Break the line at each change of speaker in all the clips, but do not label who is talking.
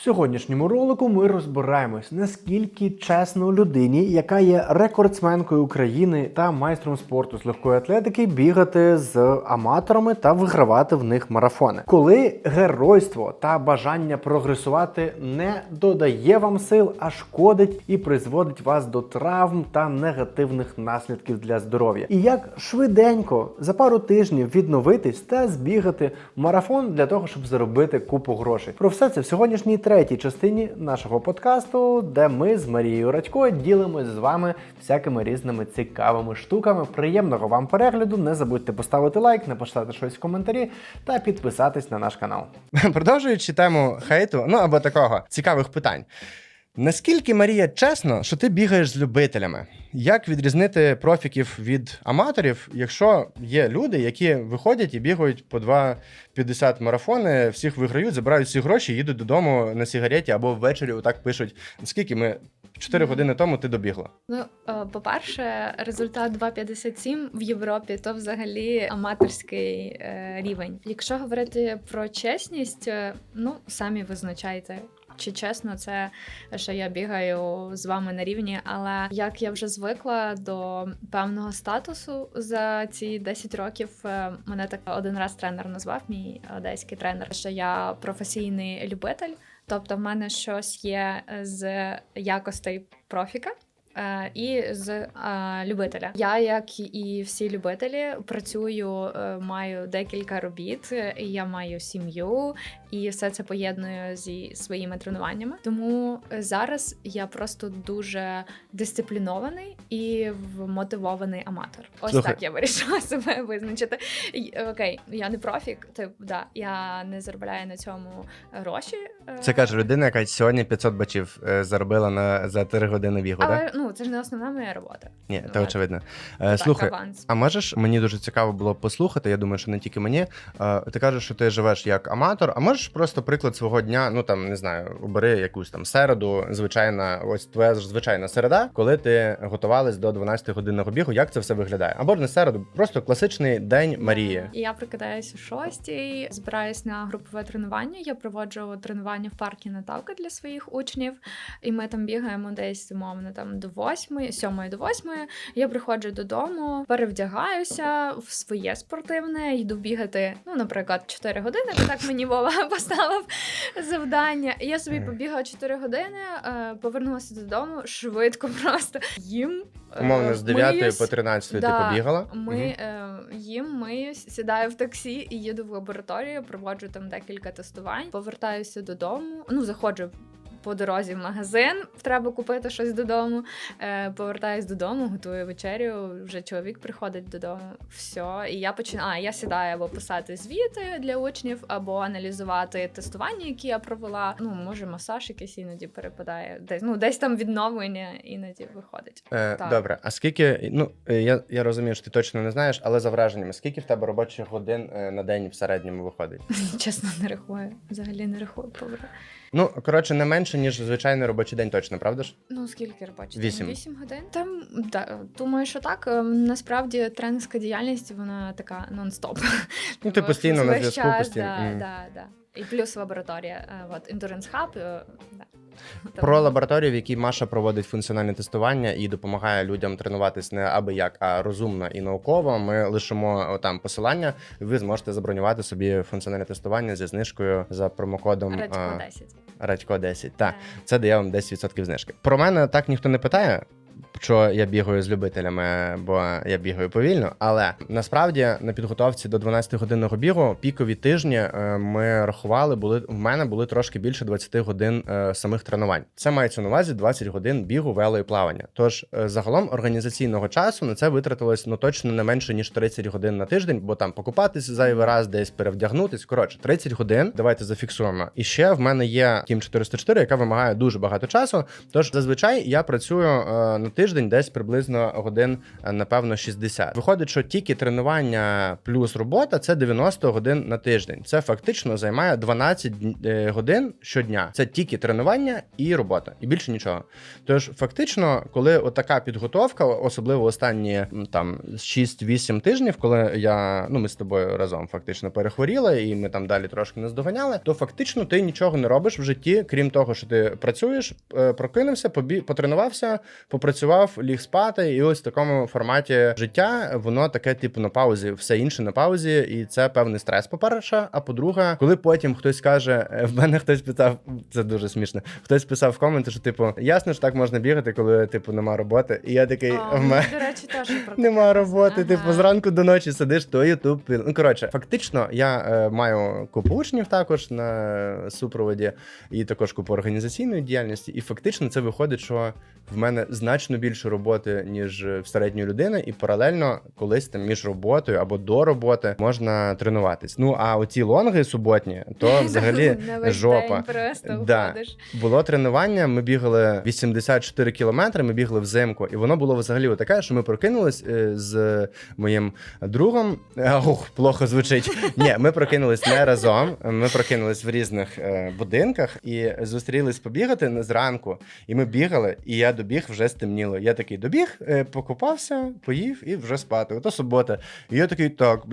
В сьогоднішньому ролику ми розбираємось, наскільки чесно людині, яка є рекордсменкою України та майстром спорту з легкої атлетики, бігати з аматорами та вигравати в них марафони. Коли геройство та бажання прогресувати не додає вам сил, а шкодить і призводить вас до травм та негативних наслідків для здоров'я. І як швиденько за пару тижнів відновитись та збігати марафон для того, щоб заробити купу грошей. Про все це в сьогоднішній третій частині нашого подкасту, де ми з Марією Радько ділимось з вами всякими різними цікавими штуками. Приємного вам перегляду. Не забудьте поставити лайк, написати щось в коментарі та підписатись на наш канал.
Продовжуючи тему хейту, ну або такого цікавих питань. Наскільки Марія чесно, що ти бігаєш з любителями? Як відрізнити профіків від аматорів, якщо є люди, які виходять і бігають по 2,50 марафони, всіх виграють, забирають всі гроші, їдуть додому на сигареті або ввечері отак пишуть: скільки ми 4 години тому ти добігла?
Ну, е, по-перше, результат 2,57 в Європі то взагалі аматорський е, рівень. Якщо говорити про чесність, е, ну самі визначайте. Чи чесно, це що я бігаю з вами на рівні, але як я вже звикла до певного статусу за ці 10 років, е, мене так один раз тренер назвав, мій одеський тренер, що я професійний любитель. Тобто, в мене щось є з якостей профіка. е, І з е, любителя. Я, як і всі любителі, працюю, маю декілька робіт, я маю сім'ю, і все це поєдную зі своїми тренуваннями. Тому е, зараз я просто дуже дисциплінований і вмотивований аматор. Ось
Слухай.
так я вирішила себе визначити. Е, Окей, я не профік, тип, да, я не заробляю на цьому гроші. е,
Це каже людина, яка сьогодні 500 бачів заробила на за 3 години бігу.
але
так?
ну це ж не основна моя робота.
Ні,
Ну,
це очевидно. Е,
Так,
Слухай,
аванс.
А можеш мені дуже цікаво було послухати. Я думаю, що не тільки мені. Ти кажеш, що ти живеш як аматор. А можеш просто приклад свого дня? Ну там не знаю, обери якусь там середу, звичайна, ось твоя ж звичайна середа, коли ти готувалась до 12 годинного бігу. Як це все виглядає? Або не середу, просто класичний день Марії.
Я прокидаюся о шостій, збираюсь на групове тренування. Я проводжу тренування в парку Наталка для своїх учнів, і ми там бігаємо десь умовно там до восьмої, сьомої до восьмої. Я приходжу додому, перевдягаюся в своє спортивне, йду бігати. Ну, наприклад, 4 години. бо Так мені Вова поставив завдання. Я собі побігала 4 години, е, повернулася додому швидко, просто їм. е,
Умовно з 9
миюсь.
по 13
Да,
ти побігала.
Ми е, їм миюсь, сідаю в таксі і їду в лабораторію, проводжу там декілька тестувань, повертаюся додому. Ну, заходжу. По дорозі в магазин треба купити щось додому. Е, повертаюсь додому, готую вечерю. Вже чоловік приходить додому. Все, і я починаю. А я сідаю або писати звіти для учнів, або аналізувати тестування, які я провела. Ну, може, масаж якийсь іноді перепадає. Десь ну десь там відновлення іноді виходить.
Е,
Так.
Добре, а скільки, ну е, я, я розумію, що ти точно не знаєш, але за враженнями, скільки в тебе робочих годин е, на день в середньому виходить?
Чесно, не рахую. Взагалі не рахую повер.
Ну, коротше, не менше, ніж звичайний робочий день, точно, правда ж?
Ну скільки робочий?
Вісім.
день? Вісім годин. Там да, думаю, що так. Ем, Насправді тренерська діяльність вона така нон-стоп.
Ну, ти постійно на зв'язку, постійно.
Да,
Мгм.
да, да. І плюс лабораторія. е, От Endurance Hub. е, Да.
Про лабораторію, в якій Маша проводить функціональне тестування і допомагає людям тренуватись не аби як, а розумно і науково. Ми лишимо там посилання. Ви зможете забронювати собі функціональне тестування зі знижкою за промокодом
Радько
а,
10.
Радько 10. Так, це дає вам 10% знижки. Про мене так ніхто не питає. Що я бігаю з любителями, бо я бігаю повільно. Але насправді на підготовці до 12-годинного бігу пікові тижні е, ми рахували, були в мене були трошки більше 20 годин е, самих тренувань. Це мається на увазі 20 годин бігу, вело і плавання. Тож е, загалом організаційного часу на це витратилось ну точно не менше ніж 30 годин на тиждень, бо там покупатися зайвий раз, десь перевдягнутись. Коротше, 30 годин. Давайте зафіксуємо. І ще в мене є Team 404, яка вимагає дуже багато часу. Тож зазвичай я працюю на тиждень тиждень, десь приблизно годин, е, напевно, 60. Виходить, що тільки тренування плюс робота це 90 годин на тиждень. Це фактично займає 12 е, годин щодня. Це тільки тренування і робота, і більше нічого. Тож, фактично, коли отака підготовка, особливо останні там 6-8 тижнів, коли я ну ми з тобою разом фактично перехворіли, і ми там далі трошки не здоганяли, то фактично ти нічого не робиш в житті, крім того, що ти працюєш, е, прокинувся, побі... потренувався, попрацював, ліг спати, і ось в такому форматі життя воно таке, типу, на паузі, все інше на паузі, і це певний стрес. По-перше, а по-друге, коли потім хтось каже, е, в мене хтось питав, це дуже смішно. Хтось писав в коменти, що типу, ясно ж так можна бігати, коли типу нема роботи. І я такий
О,
в мене.
До речі, теж
Нема роботи,
Ага.
типу, зранку до ночі сидиш, то Ютуб. Ну коротше, фактично, я е, маю купу учнів також на супроводі, і також купу організаційної діяльності. І фактично це виходить, що в мене значно більше роботи, ніж в середньої людини, і паралельно колись там між роботою або до роботи можна тренуватись. Ну а оці лонги суботні, то взагалі жопа. Да. Було тренування. Ми бігали 84 кілометри. Ми бігли взимку, і воно було взагалі таке, що ми прокинулись е, з моїм другом. Е, Ух, плохо звучить. Ні, ми прокинулись не разом. Ми прокинулись в різних е, будинках і зустрілись побігати зранку. І ми бігали, і я добіг вже стемніло. Я такий добіг, е, покупався, поїв і вже спати. Ото субота. І я такий, так,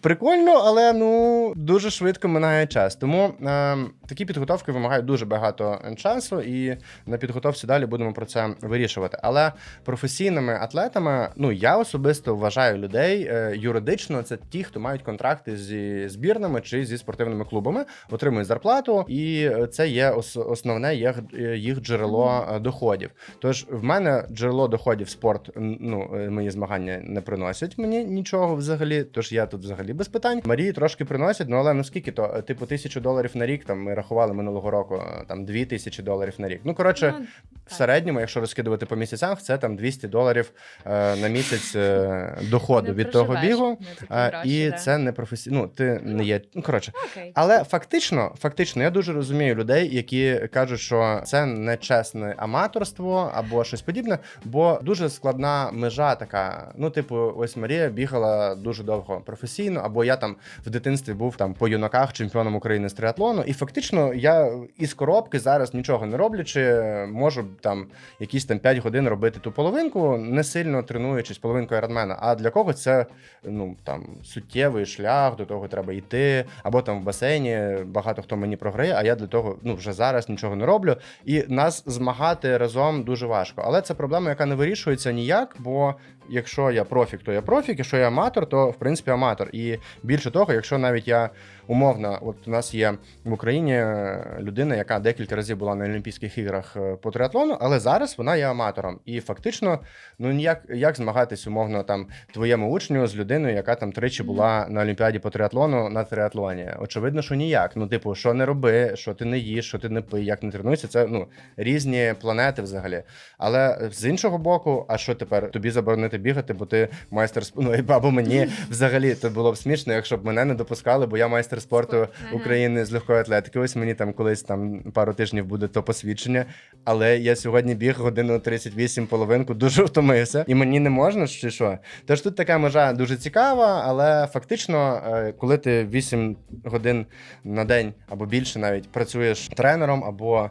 прикольно, але ну дуже швидко минає час. Тому е, такі підготовки вимагають дуже багато часу, і на підготовці далі будемо про це вирішувати. Але професійними атлетами, ну я особисто вважаю людей е, юридично, це ті, хто мають контракти зі збірними чи зі спортивними клубами, отримують зарплату, і це є ос- основне їх, їх джерело е, доходів. Тож в мене джерело доходів спорт, ну е, мої змагання не приносять мені нічого взагалі. Тож я тут взагалі без питань. Марії трошки приносять, ну але ну скільки то? Е, Типу тисячу доларів на рік. Там ми рахували минулого року е, там дві тисячі доларів на рік. Ну коротше.
Ну,
В середньому, якщо розкидувати по місяцях, це там 200 доларів е, на місяць е, доходу
Не
від того бігу. Е, і
да.
це не професійно. Ну, ти не є. Ну коротше,
Окей.
але фактично, фактично, я дуже розумію людей, які кажуть, що це не чесне аматорство або щось подібне, бо дуже складна межа така. Ну, типу, ось Марія бігала дуже довго професійно, або я там в дитинстві був там по юнаках чемпіоном України з триатлону, і фактично я із коробки зараз нічого не роблячи, можу там якісь там 5 годин робити ту половинку, не сильно тренуючись половинкою Айронмена. А для когось це ну там суттєвий шлях, до того треба йти, або там в басейні багато хто мені програє, а я для того ну вже зараз нічого не роблю. І нас змагати разом дуже важко. Але це проблема, яка не вирішується ніяк, бо якщо я профік, то я профік, якщо я аматор, то в принципі аматор. І більше того, якщо навіть я умовно, от у нас є в Україні е, людина, яка декілька разів була на Олімпійських іграх е, по триатлону, але зараз вона є аматором. І фактично, ну ніяк як змагатись умовно там твоєму учню з людиною, яка там тричі була на Олімпіаді по триатлону на триатлоні. Очевидно, що ніяк. Ну, типу, що не роби, що ти не їш, що ти не пий, як не тренуйся, це ну різні планети взагалі. Але з іншого боку, а що тепер тобі заборонити бігати, бо ти майстер сп- ну, або мені взагалі то було б смішно, якщо б мене не допускали, бо я майстер спорту України з легкої атлетики. Ось мені там колись там пару тижнів буде то посвідчення. Але я сьогодні біг годину 38 половинку, дуже втомився, і мені не можна чи що. Тож тут така межа дуже цікава, але фактично, е, коли ти 8 годин на день або більше навіть працюєш тренером, або е,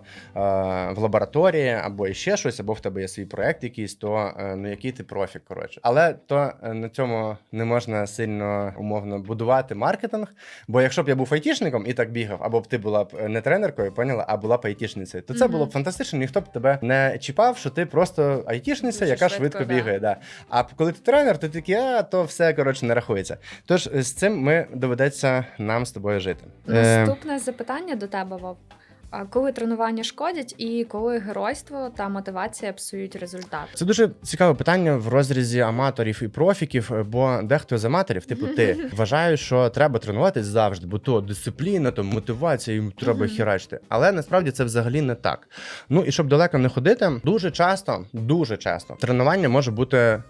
в лабораторії, або іще щось, або в тебе є свій проект якийсь, то е, ну який ти профік, коротше. Але то е, на цьому не можна сильно умовно будувати маркетинг. Бо якщо б я був айтішником і так бігав, або б ти була б е, не тренеркою, поняла, а була б айтішницею, то це
Мгм.
було б фантастично. Ніхто б тебе не чіпав, що ти просто айтішниця, яка
швидко,
швидко бігає. Да. А коли ти тренер, то ти такий, а то все коротше не рахується. Тож е, з цим ми доведеться нам з тобою жити. Е,
Наступне запитання до тебе, Вов. А коли тренування шкодять і коли геройство та мотивація псують результат?
Це дуже цікаве питання в розрізі аматорів і профіків, бо дехто з аматорів, типу ти, вважає, що треба тренуватись завжди, бо то дисципліна, то мотивація, їм треба хірачити. Але насправді це взагалі не так. Ну і щоб далеко не ходити, дуже часто, дуже часто тренування може бути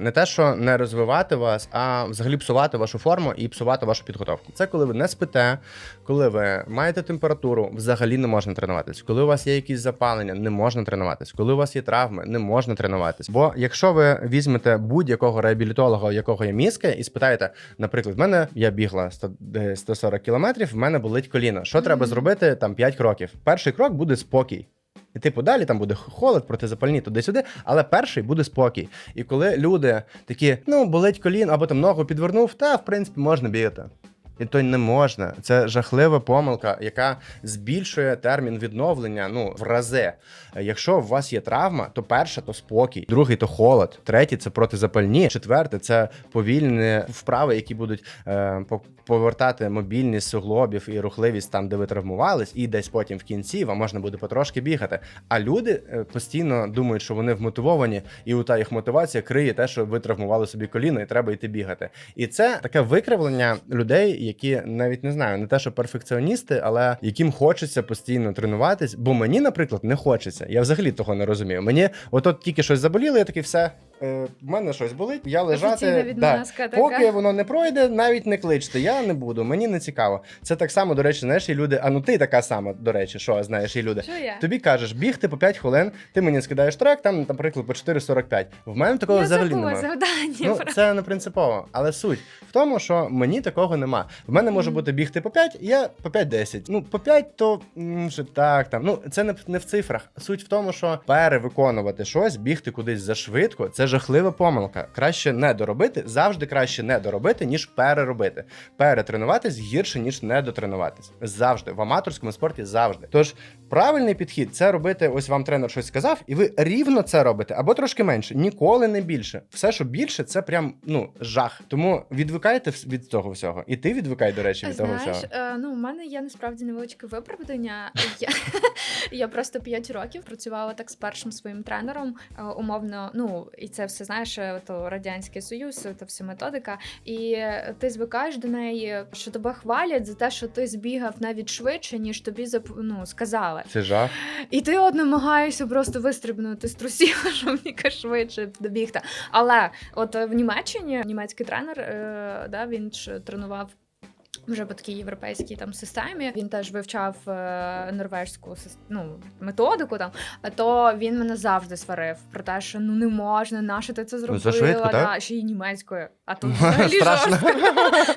Не те, що не розвивати вас, а взагалі псувати вашу форму і псувати вашу підготовку. Це коли ви не спите, коли ви маєте температуру, взагалі не можна тренуватись. Коли у вас є якісь запалення, не можна тренуватись. Коли у вас є травми, не можна тренуватись. Бо якщо ви візьмете будь-якого реабілітолога, у якого є мізки, і спитаєте, наприклад, в мене я бігла 100, е, 140 кілометрів, в мене болить коліно. Що треба зробити там 5 кроків? Перший крок буде спокій. І типу далі там буде холод, протизапальні туди-сюди, але перший буде спокій. І коли люди такі, ну болить колін або там ногу підвернув, та в принципі можна бігати. І то не можна. Це жахлива помилка, яка збільшує термін відновлення ну в рази. Якщо у вас є травма, то перше то спокій, другий то холод, третій це протизапальні, четверте це повільні вправи, які будуть е, повертати мобільність суглобів і рухливість там, де ви травмувались, і десь потім в кінці вам можна буде потрошки бігати. А люди е, постійно думають, що вони вмотивовані, і у та їх мотивація криє те, що ви травмували собі коліно, і треба йти бігати. І це таке викривлення людей, які навіть не знаю, не те, що перфекціоністи, але яким хочеться постійно тренуватись. Бо мені, наприклад, не хочеться. Я взагалі того не розумію. Мені от тільки щось заболіло, я такий все. Е, В мене щось болить, я лежати.
відмазка така.
Поки воно не пройде, навіть не кличте. Я не буду, мені не цікаво. Це так само, до речі, знаєш, і люди. А ну ти така сама, до речі, що знаєш, і люди.
Що я?
Тобі кажеш, бігти по 5 хвилин, ти мені скидаєш трек, там, наприклад, по 4,45. В мене такого
я
взагалі немає.
завдання.
Ну, це не принципово, але суть в тому, що мені такого нема. В мене може бути бігти по 5, я по 5-10. Ну, по 5 то м, вже так там. Ну, це не, не в цифрах. Суть в тому, що перевиконувати щось, бігти кудись зашвидко, це жахлива помилка. Краще не доробити, завжди краще не доробити, ніж переробити. Перетренуватись гірше, ніж не дотренуватись. Завжди. В аматорському спорті завжди. Тож правильний підхід це робити. Ось вам тренер щось сказав, і ви рівно це робите, або трошки менше, ніколи не більше. Все, що більше, це прям ну жах. Тому відвикайте від того всього. І ти відвикай, до речі, від того всього.
е, ну у мене є насправді невеличке виправдання. Я, я просто 5 років працювала так з першим своїм тренером, е, умовно. Ну і це все знаєш, е, то радянський союз, то вся методика. І е, ти звикаєш до неї, що тебе хвалять за те, що ти збігав навіть швидше, ніж тобі зап- ну, сказали.
Це жах.
І ти от намагаєшся просто вистрибнути з трусів, щоб яка швидше добігти. Але от е, в Німеччині німецький тренер, е, да, він ж тренував. Вже по такій європейській там системі він теж вивчав е, норвежську ну, методику там. А то він мене завжди сварив про те, що ну не можна, нащо ти це зробила,
швидко, так?
да, ще й німецькою. А тут взагалі
Страшно.
жорстко.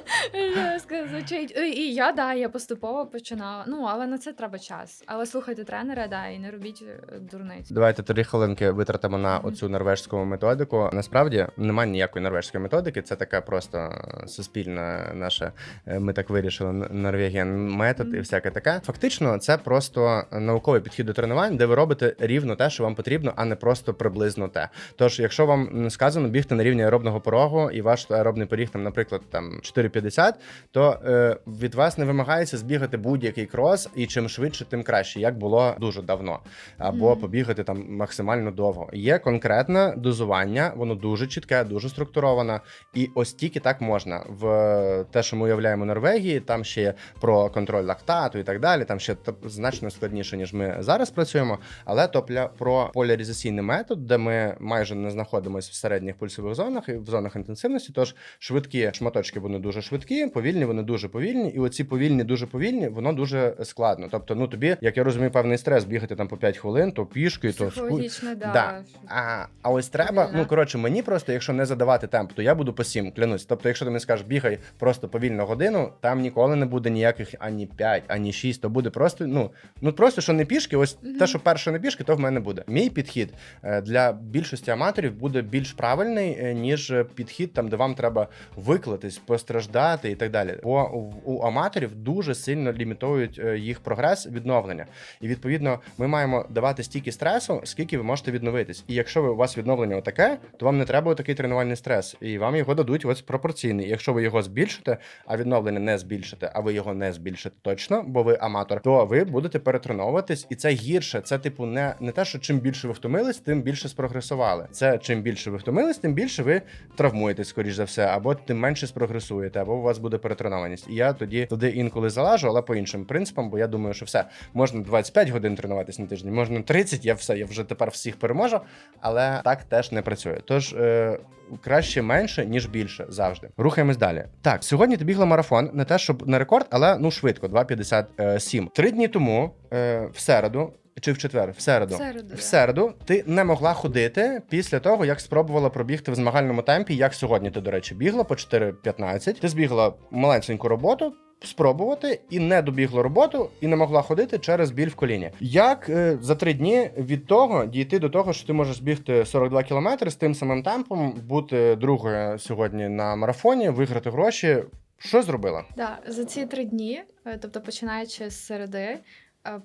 Жорстко звучить. І я да, я поступово починала. Ну але на це треба час. Але слухайте тренера, да, і не робіть е, дурниць.
Давайте три хвилинки витратимо на оцю норвежську методику. Насправді немає ніякої норвежської методики. Це така просто суспільна наша. е, Ми так вирішили. Н- Норвегія метод і всяке таке. Фактично, це просто науковий підхід до тренувань, де ви робите рівно те, що вам потрібно, а не просто приблизно те. Тож, якщо вам сказано бігти на рівні аеробного порогу, і ваш аеробний поріг там, наприклад, там 4,50, то е, від вас не вимагається збігати будь-який крос, і чим швидше, тим краще, як було дуже давно або
Мгм.
побігати там максимально довго. Є конкретне дозування, воно дуже чітке, дуже структуроване, і ось тільки так можна. В те, що ми уявляємо Норвегії, там ще є про контроль лактату і так далі. Там ще значно складніше, ніж ми зараз працюємо. Але то про поляризаційний метод, де ми майже не знаходимося в середніх пульсових зонах і в зонах інтенсивності. Тож швидкі шматочки вони дуже швидкі, повільні, вони дуже повільні. І оці повільні, дуже повільні, воно дуже складно. Тобто, ну тобі, як я розумію, певний стрес бігати там по 5 хвилин, то пішки, то ску-
Психологічно, да.
Да. А, а ось треба,
Повільно.
ну коротше, мені просто, якщо не задавати темп, то я буду по 7, клянусь. Тобто, якщо ти мені скажеш, бігай просто повільно годину, там ніколи не буде ніяких ані 5, ані 6, то буде просто, ну, ну просто що не пішки, ось
Мгм.
те, що перше не пішки, то в мене буде. Мій підхід е, для більшості аматорів буде більш правильний, е, ніж підхід там, де вам треба виклатись, постраждати і так далі. Бо у, аматорів дуже сильно лімітують е, їх прогрес відновлення. І відповідно ми маємо давати стільки стресу, скільки ви можете відновитись. І якщо ви, у вас відновлення отаке, то вам не треба такий тренувальний стрес, і вам його дадуть ось пропорційний. Якщо ви його збільшите, а відновлення не збільшите, а ви його не збільшите точно, бо ви аматор, то ви будете перетреновуватись, і це гірше. Це типу не, не те, що чим більше ви втомились, тим більше спрогресували. Це чим більше ви втомились, тим більше ви травмуєтесь скоріше. Скоріш за все, або тим менше спрогресуєте, або у вас буде перетренованість. І я тоді туди інколи залажу, але по іншим принципам, бо я думаю, що все можна 25 годин тренуватись на тиждень, можна 30, Я все, я вже тепер всіх переможу, але так теж не працює. Тож е, краще менше ніж більше завжди. Рухаємось далі. Так, сьогодні ти бігла марафон, не те, щоб на рекорд, але ну швидко, 2.57. Три дні тому, е, в середу. Чи в четвер? В середу.
В середу,
в середу ти не могла ходити після того, як спробувала пробігти в змагальному темпі. Як сьогодні ти, до речі, бігла по 4.15. Ти збігла маленьку роботу. Спробувати і не добігла роботу, і не могла ходити через біль в коліні. Як е, за три дні від того дійти до того, що ти можеш бігти 42 кілометри з тим самим темпом, бути другою сьогодні на марафоні, виграти гроші? Що зробила?
Да, за ці три дні, е, тобто починаючи з середи,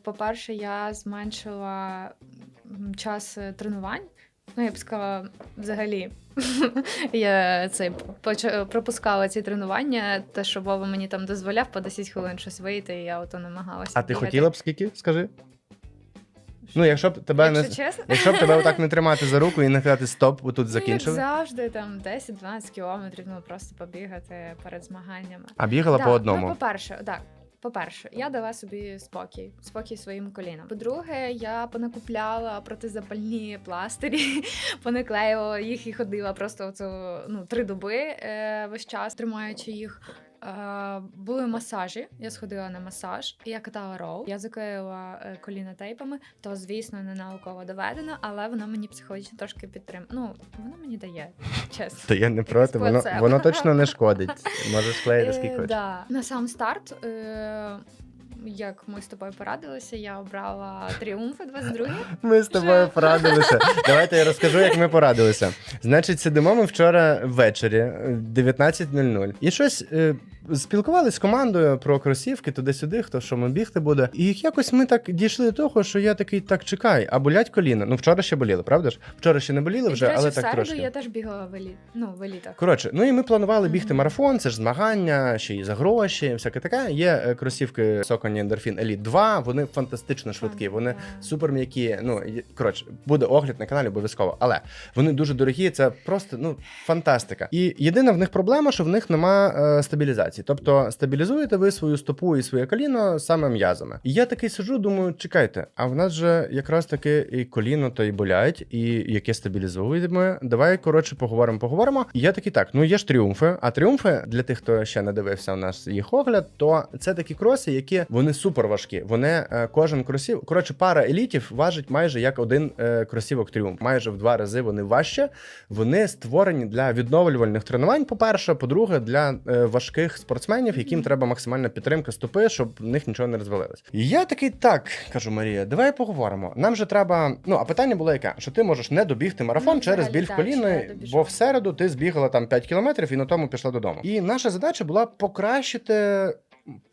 по-перше, я зменшила час е, тренувань. Ну, я б сказала, взагалі, я цей пропускала ці тренування, те, що Вова мені там дозволяв по 10 хвилин щось вийти, і я ото намагалася.
А ти
бігати.
хотіла б скільки? Скажи? Ну, якщо б тебе
Якщо
не
чесно,
якщо б тебе отак не тримати за руку і не казати стоп, отут
ну, як
закінчили.
завжди там 10-12 кілометрів, ну просто побігати перед змаганнями.
А бігала
Да,
по одному.
Ну, по-перше, так. По-перше, я дала собі спокій, спокій своїм колінам. По-друге, я понакупляла протизапальні пластирі, понаклеювала їх і ходила просто оцю, ну, три доби е, весь час, тримаючи їх. Е, були масажі, я сходила на масаж, я катала роу. Я заклеїла е, коліна тейпами, то звісно не науково доведено, але воно мені психологічно трошки підтримує. Ну воно мені дає, чесно.
Та я не проти, воно, воно точно не шкодить. Може склеїти
Е,
скільки хочеш.
да. На сам старт, як ми з тобою порадилися, я обрала тріумфи 22
Ми з тобою порадилися. Давайте я розкажу, як ми порадилися. Значить, сидимо ми вчора ввечері, е, 19.00. І щось е, спілкувалися з командою про кросівки туди-сюди, хто що ми бігти буде. І якось ми так дійшли до того, що я такий, так чекай, а болять коліна. Ну, вчора ще боліли, правда ж? Вчора ще не боліли вже,
речі,
але
в
так трошки.
я теж бігала в еліт. Ну, в елітах.
Коротше, ну і ми планували бігти марафон, це ж змагання, ще й за гроші, всяке таке. Є е, кросівки Socony Endorphin Elite 2, вони фантастично швидкі, вони супер м'які. Ну коротше, буде огляд на каналі обов'язково, але вони дуже дорогі. Це просто ну фантастика. І єдина в них проблема, що в них нема е, стабілізації. Тобто стабілізуєте ви свою стопу і своє коліно саме м'язами. І я такий сиджу, думаю, чекайте, а в нас же якраз таки і коліно то і болять, і яке стабілізуємо. Давай коротше поговоримо, поговоримо. І я такий так: ну є ж тріумфи. А тріумфи для тих, хто ще не дивився у нас їх огляд, то це такі кроси, які вони супер важкі. Вони е, кожен кросів, коротше, пара елітів важить майже як один е, кросівок тріумф. Майже в два рази вони важче. Вони створені для відновлювальних тренувань. По-перше, по-друге, для е, важких спортсменів, яким треба максимальна підтримка стопи, щоб в них нічого не розвалилось. І я такий так кажу, Марія, давай поговоримо. Нам же треба. Ну а питання було яке, що ти можеш не добігти марафон
Ну,
через біль в
коліни,
бо в середу ти збігала там 5 кілометрів і на тому пішла додому. І наша задача була покращити.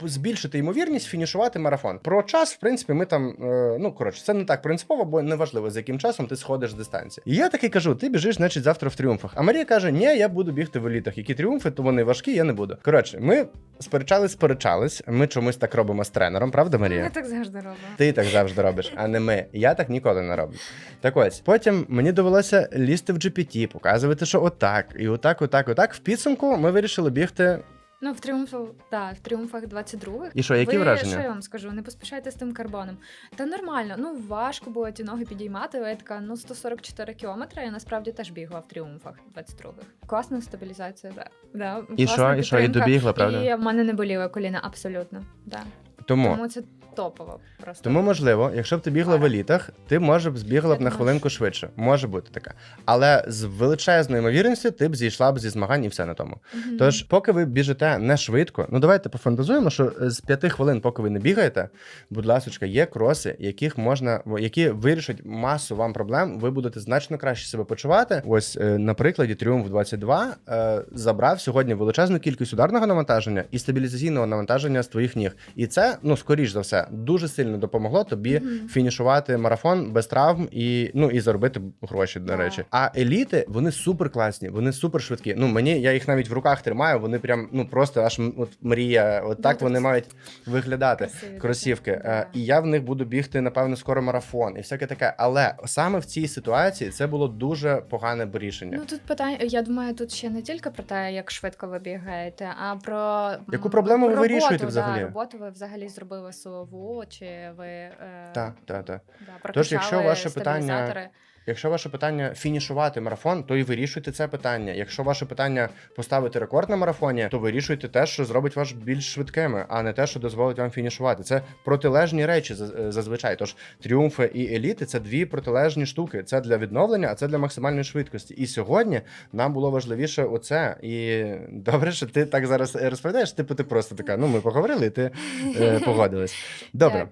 Збільшити ймовірність фінішувати марафон. Про час, в принципі, ми там. Е, ну коротше, це не так принципово, бо неважливо, з яким часом ти сходиш з дистанції. І я такий кажу: ти біжиш, значить, завтра в тріумфах. А Марія каже: Ні, я буду бігти в елітах. Які тріумфи, то вони важкі, я не буду. Коротше, ми сперечались, сперечались. Ми чомусь так робимо з тренером, правда, Марія?
Ми так завжди робимо.
Ти так завжди робиш, а не ми. Я так ніколи не роблю. Так ось, потім мені довелося лізти в GPT, показувати, що отак, і отак, отак, отак. В підсумку ми вирішили бігти.
Ну, в тріумфах, да, в тріумфах 22-х.
І що, які
Ви,
враження?
Що я вам скажу? Не поспішайте з тим карбоном. Та нормально, ну важко було ті ноги підіймати, я така, ну 144 кілометри. Я насправді теж бігла в тріумфах 22-х. Класна стабілізація, да. да
І
класна
що, і що, і добігла, правда?
І в мене не боліли коліна абсолютно. Да.
Тому.
Тому це топово просто.
Тому, можливо, якщо б ти бігла в елітах, ти може б збігла б на хвилинку швидше. Може бути така. Але з величезною ймовірністю ти б зійшла б зі змагань і все на тому.
Мгм.
Тож, поки ви біжите не швидко, ну давайте пофантазуємо, що з п'яти хвилин, поки ви не бігаєте, будь ласка, є кроси, яких можна, які вирішать масу вам проблем. Ви будете значно краще себе почувати. Ось, е, на прикладі Тріумф 22 е, забрав сьогодні величезну кількість ударного навантаження і стабілізаційного навантаження з твоїх ніг. І це, ну скоріш за все, це дуже сильно допомогло тобі
Мгм.
фінішувати марафон без травм і ну і заробити гроші, до
Так.
речі. А еліти вони супер класні, вони супер швидкі. Ну мені я їх навіть в руках тримаю. Вони прям ну просто аж от мрія. От так
Дуже
вони мають виглядати.
Красиві.
Кросівки.
Да.
Е, І я в них буду бігти, напевно, скоро марафон і всяке таке. Але саме в цій ситуації це було дуже погане рішення.
Ну тут питання, я думаю, тут ще не тільки про те, як швидко ви бігаєте, а про
Яку проблему ви вирішуєте
да,
взагалі?
роботу ви взагалі зробили силову, чи ви е,
Так, так, так.
да,
Тож, якщо ваше питання-? Якщо ваше питання фінішувати марафон, то і вирішуйте це питання. Якщо ваше питання поставити рекорд на марафоні, то вирішуйте те, що зробить вас більш швидкими, а не те, що дозволить вам фінішувати. Це протилежні речі е, зазвичай. Тож тріумфи і еліти це дві протилежні штуки. Це для відновлення, а це для максимальної швидкості. І сьогодні нам було важливіше оце. І добре, що ти так зараз е, розповідаєш. Типу, ти просто така. Ну, ми поговорили, ти е, погодилась. Добре.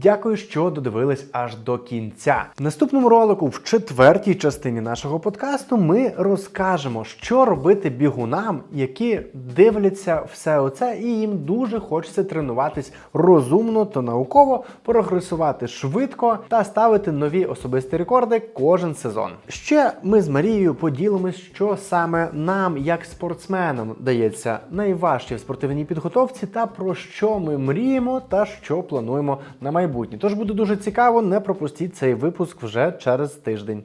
Дякую. Що додивились аж до кінця. В наступному ролику, в четвертій частині нашого подкасту, ми розкажемо, що робити бігунам, які дивляться все оце, і їм дуже хочеться тренуватись розумно та науково, прогресувати швидко та ставити нові особисті рекорди кожен сезон. Ще ми з Марією поділимось, що саме нам, як спортсменам, дається найважче в спортивній підготовці, та про що ми мріємо та що плануємо на майбутнє. Тож буде дуже цікаво, не пропустіть цей випуск вже через тиждень.